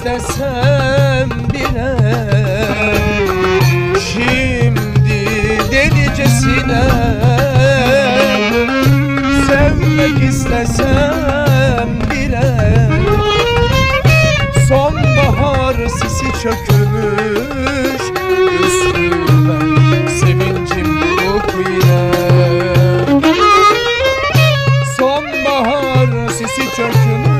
istesem bile. Şimdi delicesine Sevmek istesem bile. Sonbahar sisi çökmüş Üstüme sevincim yok yine. Sonbahar sisi çökmüş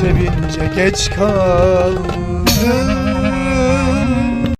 sevince geç kaldım